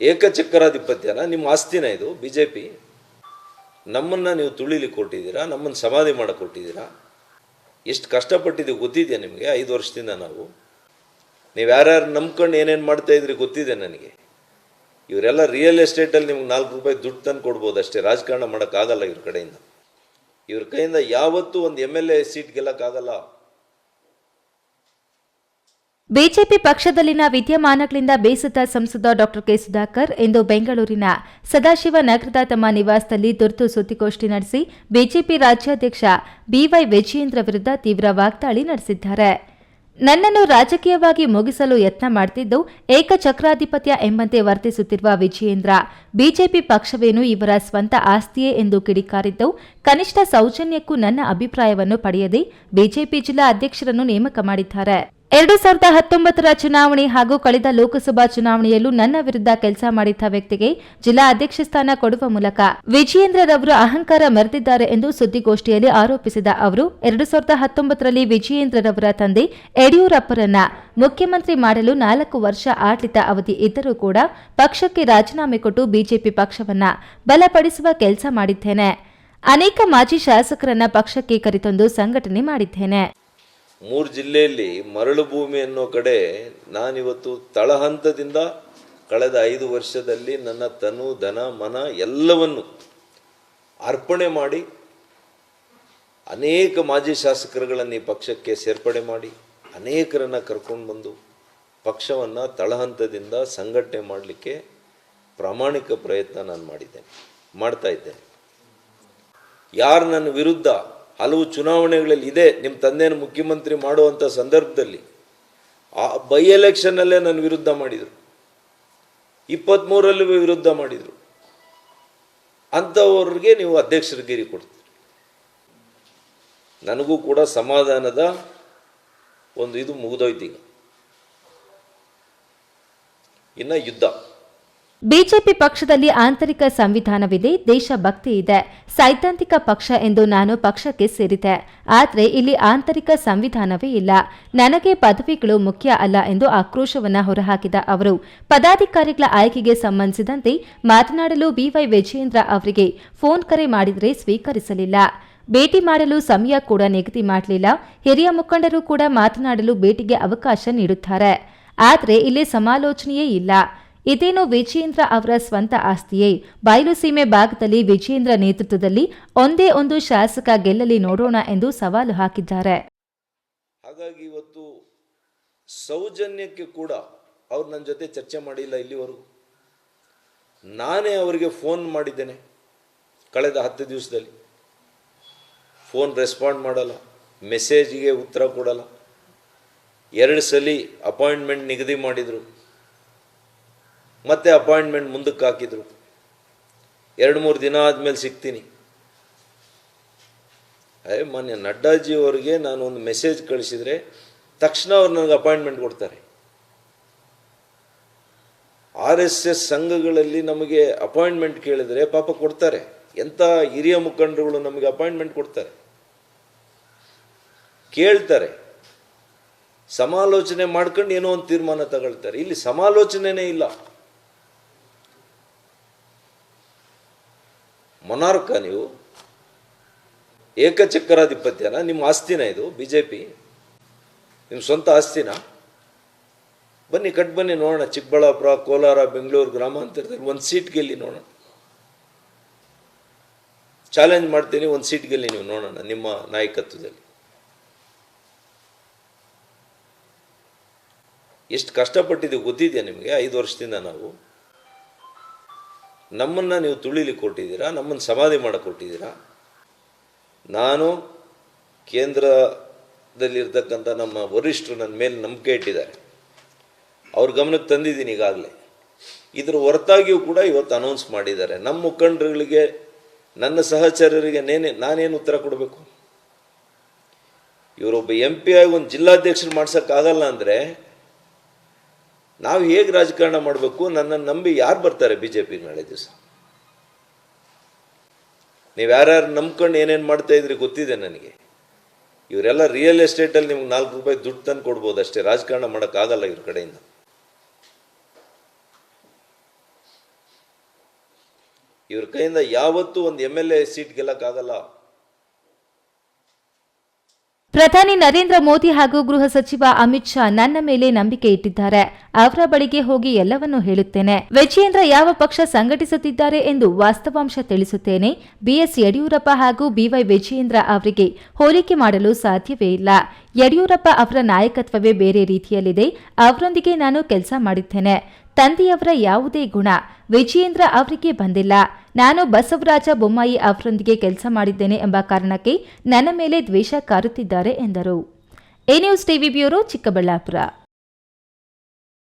ಏಕಚಕ್ರಾಧಿಪತ್ಯನ ನಿಮ್ಮ ಆಸ್ತಿನ ಇದು ಬಿ ಜೆ ಪಿ ನಮ್ಮನ್ನು ನೀವು ತುಳಿಲಿಕ್ಕೆ ಕೊಟ್ಟಿದ್ದೀರಾ, ನಮ್ಮನ್ನು ಸಮಾಧಿ ಮಾಡಿಕೊಟ್ಟಿದ್ದೀರಾ ಕೊಟ್ಟಿದ್ದೀರಾ? ಎಷ್ಟು ಕಷ್ಟಪಟ್ಟಿದ್ದೀವಿ ಗೊತ್ತಿದೆಯಾ ನಿಮಗೆ? ಐದು ವರ್ಷದಿಂದ ನಾವು. ನೀವು ಯಾರ್ಯಾರು ನಂಬ್ಕೊಂಡು ಏನೇನು ಮಾಡ್ತಾ ಇದ್ರಿ ಗೊತ್ತಿದೆ ನನಗೆ. ಇವರೆಲ್ಲ ರಿಯಲ್ ಎಸ್ಟೇಟಲ್ಲಿ ನಿಮ್ಗೆ ನಾಲ್ಕು ರೂಪಾಯಿ ದುಡ್ಡು ತಂದು ಕೊಡ್ಬೋದು ಅಷ್ಟೇ, ರಾಜಕಾರಣ ಮಾಡೋಕ್ಕಾಗಲ್ಲ ಇವ್ರ ಕಡೆಯಿಂದ. ಇವ್ರ ಕೈಯಿಂದ ಯಾವತ್ತೂ ಒಂದು ಎಂ ಎಲ್ ಎ ಸೀಟ್ ಗೆಲ್ಲಕ್ಕಾಗಲ್ಲ. ಬಿಜೆಪಿ ಪಕ್ಷದಲ್ಲಿನ ವಿದ್ಯಮಾನಗಳಿಂದ ಬೇಸತ್ತ ಸಂಸದ ಡಾಕ್ಟರ್ ಕೆ ಸುಧಾಕರ್ ಇಂದು ಬೆಂಗಳೂರಿನ ಸದಾಶಿವ ನಗರದ ತಮ್ಮ ನಿವಾಸದಲ್ಲಿ ತುರ್ತು ಸುದ್ದಿಗೋಷ್ಠಿ ನಡೆಸಿ ಬಿಜೆಪಿ ರಾಜ್ಯಾಧ್ಯಕ್ಷ ಬಿವೈ ವಿಜಯೇಂದ್ರ ವಿರುದ್ಧ ತೀವ್ರ ವಾಗ್ದಾಳಿ ನಡೆಸಿದ್ದಾರೆ. ನನ್ನನ್ನು ರಾಜಕೀಯವಾಗಿ ಮುಗಿಸಲು ಯತ್ನ ಮಾಡುತ್ತಿದ್ದು ಏಕಚಕ್ರಾಧಿಪತ್ಯ ಎಂಬಂತೆ ವರ್ತಿಸುತ್ತಿರುವ ವಿಜಯೇಂದ್ರ, ಬಿಜೆಪಿ ಪಕ್ಷವೇನು ಇವರ ಸ್ವಂತ ಆಸ್ತಿಯೇ ಎಂದು ಕಿಡಿಕಾರಿದ್ದು, ಕನಿಷ್ಠ ಸೌಜನ್ಯಕ್ಕೂ ನನ್ನ ಅಭಿಪ್ರಾಯವನ್ನು ಪಡೆಯದೆ ಬಿಜೆಪಿ ಜಿಲ್ಲಾ ಅಧ್ಯಕ್ಷರನ್ನು ನೇಮಕ ಮಾಡಿದ್ದಾರೆ. ಎರಡು ಸಾವಿರದ ಹತ್ತೊಂಬತ್ತರ ಚುನಾವಣೆ ಹಾಗೂ ಕಳೆದ ಲೋಕಸಭಾ ಚುನಾವಣೆಯಲ್ಲೂ ನನ್ನ ವಿರುದ್ಧ ಕೆಲಸ ಮಾಡಿದ್ದ ವ್ಯಕ್ತಿಗೆ ಜಿಲ್ಲಾ ಅಧ್ಯಕ್ಷ ಸ್ಥಾನ ಕೊಡುವ ಮೂಲಕ ವಿಜಯೇಂದ್ರರವರು ಅಹಂಕಾರ ಮೆರೆದಿದ್ದಾರೆ ಎಂದು ಸುದ್ದಿಗೋಷ್ಠಿಯಲ್ಲಿ ಆರೋಪಿಸಿದ ಅವರು, ಎರಡು ಸಾವಿರದ ಹತ್ತೊಂಬತ್ತರಲ್ಲಿ ವಿಜಯೇಂದ್ರರವರ ತಂದೆ ಯಡಿಯೂರಪ್ಪರನ್ನ ಮುಖ್ಯಮಂತ್ರಿ ಮಾಡಲು ನಾಲ್ಕು ವರ್ಷ ಆಡಳಿತ ಅವಧಿ ಇದ್ದರೂ ಕೂಡ ಪಕ್ಷಕ್ಕೆ ರಾಜೀನಾಮೆ ಕೊಟ್ಟು ಬಿಜೆಪಿ ಪಕ್ಷವನ್ನ ಬಲಪಡಿಸುವ ಕೆಲಸ ಮಾಡಿದ್ದೇನೆ. ಅನೇಕ ಮಾಜಿ ಶಾಸಕರನ್ನ ಪಕ್ಷಕ್ಕೆ ಕರೆತಂದು ಸಂಘಟನೆ ಮಾಡಿದ್ದೇನೆ. ಮೂರು ಜಿಲ್ಲೆಯಲ್ಲಿ ಮರಳು ಭೂಮಿ ಅನ್ನೋ ಕಡೆ ನಾನಿವತ್ತು ತಳಹಂತದಿಂದ ಕಳೆದ ಐದು ವರ್ಷದಲ್ಲಿ ನನ್ನ ತನು ಧನ ಮನ ಎಲ್ಲವನ್ನು ಅರ್ಪಣೆ ಮಾಡಿ, ಅನೇಕ ಮಾಜಿ ಶಾಸಕರುಗಳನ್ನು ಈ ಪಕ್ಷಕ್ಕೆ ಸೇರ್ಪಡೆ ಮಾಡಿ, ಅನೇಕರನ್ನು ಕರ್ಕೊಂಡು ಬಂದು ಪಕ್ಷವನ್ನು ತಳಹಂತದಿಂದ ಸಂಘಟನೆ ಮಾಡಲಿಕ್ಕೆ ಪ್ರಾಮಾಣಿಕ ಪ್ರಯತ್ನ ನಾನು ಮಾಡಿದ್ದೇನೆ, ಮಾಡ್ತಾ ಇದ್ದೇನೆ. ಯಾರು ನನ್ನ ವಿರುದ್ಧ ಹಲವು ಚುನಾವಣೆಗಳಲ್ಲಿ ಇದೆ. ನಿಮ್ಮ ತಂದೆನ ಮುಖ್ಯಮಂತ್ರಿ ಮಾಡುವಂಥ ಸಂದರ್ಭದಲ್ಲಿ ಆ ಬೈ ಎಲೆಕ್ಷನ್ನಲ್ಲೇ ನನ್ನ ವಿರುದ್ಧ ಮಾಡಿದರು. ಇಪ್ಪತ್ತ್ಮೂರಲ್ಲೂ ವಿರುದ್ಧ ಮಾಡಿದರು. ಅಂಥವ್ರಿಗೆ ನೀವು ಅಧ್ಯಕ್ಷರಿಗೇರಿ ಕೊಡ್ತೀರಿ. ನನಗೂ ಕೂಡ ಸಮಾಧಾನದ ಒಂದು ಇದು ಮುಗಿದೋಯ್ತೀಗ ಇನ್ನು ಯುದ್ಧ. ಬಿಜೆಪಿ ಪಕ್ಷದಲ್ಲಿ ಆಂತರಿಕ ಸಂವಿಧಾನವಿದೆ ದೇಶಭಕ್ತಿ ಇದೆ, ಸೈದ್ಧಾಂತಿಕ ಪಕ್ಷ ಎಂದು ನಾನು ಪಕ್ಷಕ್ಕೆ ಸೇರಿದೆ. ಆದರೆ ಇಲ್ಲಿ ಆಂತರಿಕ ಸಂವಿಧಾನವೇ ಇಲ್ಲ. ನನಗೆ ಪದವಿಗಳು ಮುಖ್ಯ ಅಲ್ಲ ಎಂದು ಆಕ್ರೋಶವನ್ನ ಹೊರಹಾಕಿದ ಅವರು. ಪದಾಧಿಕಾರಿಗಳ ಆಯ್ಕೆಗೆ ಸಂಬಂಧಿಸಿದಂತೆ ಮಾತನಾಡಲು ಬಿವೈ ವಿಜಯೇಂದ್ರ ಅವರಿಗೆ ಫೋನ್ ಕರೆ ಮಾಡಿದರೆ ಸ್ವೀಕರಿಸಲಿಲ್ಲ. ಭೇಟಿ ಮಾಡಲು ಸಮಯ ಕೂಡ ನಿಗದಿ ಮಾಡಲಿಲ್ಲ. ಹಿರಿಯ ಮುಖಂಡರು ಕೂಡ ಮಾತನಾಡಲು ಭೇಟಿಗೆ ಅವಕಾಶ ನೀಡುತ್ತಾರೆ. ಆದರೆ ಇಲ್ಲಿ ಸಮಾಲೋಚನೆಯೇ ಇಲ್ಲ. ಇದೇನು ವಿಜಯೇಂದ್ರ ಅವರ ಸ್ವಂತ ಆಸ್ತಿಯೇ? ಬಯಲು ಸೀಮೆ ಭಾಗದಲ್ಲಿ ವಿಜಯೇಂದ್ರ ನೇತೃತ್ವದಲ್ಲಿ ಒಂದೇ ಒಂದು ಶಾಸಕ ಗೆಲ್ಲಲಿ ನೋಡೋಣ ಎಂದು ಸವಾಲು ಹಾಕಿದ್ದಾರೆ. ಹಾಗಾಗಿ ಇವತ್ತು ಸೌಜನ್ಯಕ್ಕೆ ಕೂಡ ಅವ್ರು ನನ್ನ ಜೊತೆ ಚರ್ಚೆ ಮಾಡಿಲ್ಲ ಇಲ್ಲಿವರೆಗೂ. ನಾನೇ ಅವರಿಗೆ ಫೋನ್ ಮಾಡಿದ್ದೇನೆ ಕಳೆದ ಹತ್ತು ದಿವಸದಲ್ಲಿ. ಫೋನ್ ರೆಸ್ಪಾಂಡ್ ಮಾಡಲ್ಲ, ಮೆಸೇಜ್ಗೆ ಉತ್ತರ ಕೊಡಲ್ಲ. ಎರಡು ಸಲ ಅಪಾಯಿಂಟ್ಮೆಂಟ್ ನಿಗದಿ ಮಾಡಿದರು. ಮತ್ತೆ ಅಪಾಯಿಂಟ್ಮೆಂಟ್ ಮುಂದಕ್ಕೆ ಹಾಕಿದರು. ಎರಡು ಮೂರು ದಿನ ಆದಮೇಲೆ ಸಿಗ್ತೀನಿ. ಅದೇ ಮೊನ್ನೆ ನಡ್ಡಾಜಿ ಅವರಿಗೆ ನಾನು ಒಂದು ಮೆಸೇಜ್ ಕಳಿಸಿದರೆ ತಕ್ಷಣ ಅವ್ರು ನನಗೆ ಅಪಾಯಿಂಟ್ಮೆಂಟ್ ಕೊಡ್ತಾರೆ. ಆರ್ ಎಸ್ ಎಸ್ ಸಂಘಗಳಲ್ಲಿ ನಮಗೆ ಅಪಾಯಿಂಟ್ಮೆಂಟ್ ಕೇಳಿದರೆ ಪಾಪ ಕೊಡ್ತಾರೆ. ಎಂಥ ಹಿರಿಯ ಮುಖಂಡರುಗಳು ನಮಗೆ ಅಪಾಯಿಂಟ್ಮೆಂಟ್ ಕೊಡ್ತಾರೆ. ಕೇಳ್ತಾರೆ. ಸಮಾಲೋಚನೆ ಮಾಡ್ಕೊಂಡು ಏನೋ ಒಂದು ತೀರ್ಮಾನ ತಗೊಳ್ತಾರೆ. ಇಲ್ಲಿ ಸಮಾಲೋಚನೆನೇ ಇಲ್ಲ. ಮೊನಾರ್ಕ ನೀವು ಏಕಚಕ್ರಾಧಿಪತ್ಯನ, ನಿಮ್ಮ ಆಸ್ತಿನ ಇದು ಬಿ ಜೆ ಪಿ ನಿಮ್ಮ ಸ್ವಂತ ಆಸ್ತಿನ. ಬನ್ನಿ, ಕಟ್ ಬನ್ನಿ, ನೋಡೋಣ. ಚಿಕ್ಕಬಳ್ಳಾಪುರ, ಕೋಲಾರ, ಬೆಂಗಳೂರು ಗ್ರಾಮಾಂತರದಲ್ಲಿ ಒಂದು ಸೀಟ್ ಗೆಲ್ಲಿ ನೋಡೋಣ. ಚಾಲೆಂಜ್ ಮಾಡ್ತೀನಿ, ಒಂದು ಸೀಟ್ ಗೆಲ್ಲಿ ನೀವು ನೋಡೋಣ, ನಿಮ್ಮ ನಾಯಕತ್ವದಲ್ಲಿ. ಎಷ್ಟು ಕಷ್ಟಪಟ್ಟಿದ್ದೀವಿ ಗೊತ್ತಿದೆಯಾ ನಿಮಗೆ? ಐದು ವರ್ಷದಿಂದ ನಾವು. ನಮ್ಮನ್ನು ನೀವು ತುಳಿಲಿಕ್ಕೆ ಕೊಟ್ಟಿದ್ದೀರಾ, ನಮ್ಮನ್ನು ಸಮಾಧಿ ಮಾಡಿಕೊಟ್ಟಿದ್ದೀರಾ? ಕೊಟ್ಟಿದ್ದೀರಾ ನಾನು ಕೇಂದ್ರದಲ್ಲಿರ್ತಕ್ಕಂಥ ನಮ್ಮ ವರಿಷ್ಠರು ನನ್ನ ಮೇಲೆ ನಂಬಿಕೆ ಇಟ್ಟಿದ್ದಾರೆ. ಅವ್ರ ಗಮನಕ್ಕೆ ತಂದಿದ್ದೀನಿ ಈಗಾಗಲೇ. ಇದರ ಹೊರತಾಗಿಯೂ ಕೂಡ ಇವತ್ತು ಅನೌನ್ಸ್ ಮಾಡಿದ್ದಾರೆ. ನಮ್ಮ ಮುಖಂಡರುಗಳಿಗೆ, ನನ್ನ ಸಹಚರರಿಗೆ ನೇನೆ ನಾನೇನು ಉತ್ತರ ಕೊಡಬೇಕು? ಇವರೊಬ್ಬ ಎಂ ಪಿ ಆಗಿ ಒಂದು ಜಿಲ್ಲಾಧ್ಯಕ್ಷರು ಮಾಡ್ಸೋಕ್ಕಾಗಲ್ಲ ಅಂದರೆ ನಾವು ಹೇಗೆ ರಾಜಕಾರಣ ಮಾಡಬೇಕು ನನ್ನನ್ನು ನಂಬಿ ಯಾರು ಬರ್ತಾರೆ ಬಿ ಜೆ ಪಿಗೆ ನಾಳೆ ದಿವಸ? ನೀವು ಯಾರ್ಯಾರು ನಂಬ್ಕೊಂಡು ಏನೇನು ಮಾಡ್ತಾ ಇದ್ರಿ ಗೊತ್ತಿದೆ ನನಗೆ. ಇವರೆಲ್ಲ ರಿಯಲ್ ಎಸ್ಟೇಟಲ್ಲಿ ನಿಮ್ಗೆ ನಾಲ್ಕು ರೂಪಾಯಿ ದುಡ್ಡು ತಂದು ಕೊಡ್ಬೋದು ಅಷ್ಟೇ, ರಾಜಕಾರಣ ಮಾಡೋಕ್ಕಾಗಲ್ಲ ಇವ್ರ ಕಡೆಯಿಂದ. ಇವ್ರ ಕೈಯಿಂದ ಯಾವತ್ತೂ ಒಂದು ಎಂ ಎಲ್ ಎ ಸೀಟ್ ಗೆಲ್ಲಕ್ಕಾಗಲ್ಲ ಪ್ರಧಾನಿ ನರೇಂದ್ರ ಮೋದಿ ಹಾಗೂ ಗೃಹ ಸಚಿವ ಅಮಿತ್ ಶಾ ನನ್ನ ಮೇಲೆ ನಂಬಿಕೆ ಇಟ್ಟಿದ್ದಾರೆ. ಅವರ ಬಳಿಗೆ ಹೋಗಿ ಎಲ್ಲವನ್ನೂ ಹೇಳುತ್ತೇನೆ. ವಿಜಯೇಂದ್ರ ಯಾವ ಪಕ್ಷ ಸಂಘಟಿಸುತ್ತಿದ್ದಾರೆ ಎಂದು ವಾಸ್ತವಾಂಶ ತಿಳಿಸುತ್ತೇನೆ. ಬಿಎಸ್ ಯಡಿಯೂರಪ್ಪ ಹಾಗೂ ಬಿವೈ ವಿಜಯೇಂದ್ರ ಅವರಿಗೆ ಹೋಲಿಕೆ ಮಾಡಲು ಸಾಧ್ಯವೇ ಇಲ್ಲ. ಯಡಿಯೂರಪ್ಪ ಅವರ ನಾಯಕತ್ವವೇ ಬೇರೆ ರೀತಿಯಲ್ಲಿದೆ. ಅವರೊಂದಿಗೆ ನಾನು ಕೆಲಸ ಮಾಡಿದ್ದೇನೆ. ತಂದೆಯವರ ಯಾವುದೇ ಗುಣ ವಿಜಯೇಂದ್ರ ಅವರಿಗೆ ಬಂದಿಲ್ಲ. ನಾನು ಬಸವರಾಜ ಬೊಮ್ಮಾಯಿ ಅವರೊಂದಿಗೆ ಕೆಲಸ ಮಾಡಿದ್ದೇನೆ ಎಂಬ ಕಾರಣಕ್ಕೆ ನನ್ನ ಮೇಲೆ ದ್ವೇಷ ಕಾರುತ್ತಿದ್ದಾರೆ ಎಂದರು. A news TV bureau Chikkaballapur.